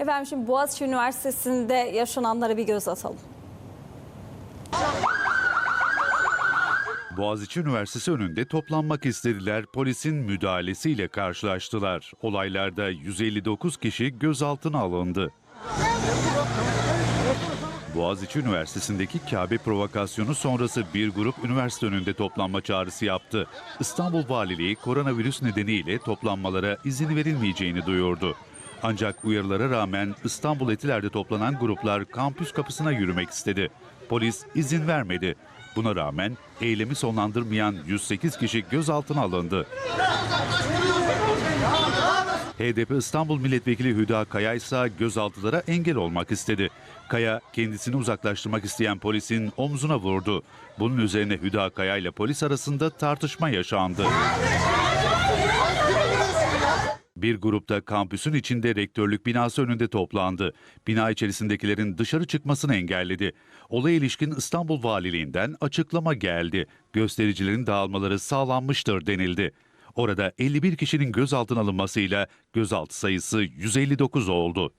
Efendim şimdi Boğaziçi Üniversitesi'nde yaşananlara bir göz atalım. Boğaziçi Üniversitesi önünde toplanmak istediler. Polisin müdahalesiyle karşılaştılar. Olaylarda 159 kişi gözaltına alındı. Boğaziçi Üniversitesi'ndeki Kabe provokasyonu sonrası bir grup üniversite önünde toplanma çağrısı yaptı. İstanbul Valiliği koronavirüs nedeniyle toplanmalara izin verilmeyeceğini duyurdu. Ancak uyarılara rağmen İstanbul Etiler'de toplanan gruplar kampüs kapısına yürümek istedi. Polis izin vermedi. Buna rağmen eylemi sonlandırmayan 108 kişi gözaltına alındı. HDP İstanbul Milletvekili Hüda Kaya ise gözaltılara engel olmak istedi. Kaya kendisini uzaklaştırmak isteyen polisin omzuna vurdu. Bunun üzerine Hüda Kaya ile polis arasında tartışma yaşandı. Bir grupta kampüsün içinde rektörlük binası önünde toplandı. Bina içerisindekilerin dışarı çıkmasını engelledi. Olaya ilişkin İstanbul Valiliğinden açıklama geldi. Göstericilerin dağılmaları sağlanmıştır denildi. Orada 51 kişinin gözaltına alınmasıyla gözaltı sayısı 159 oldu.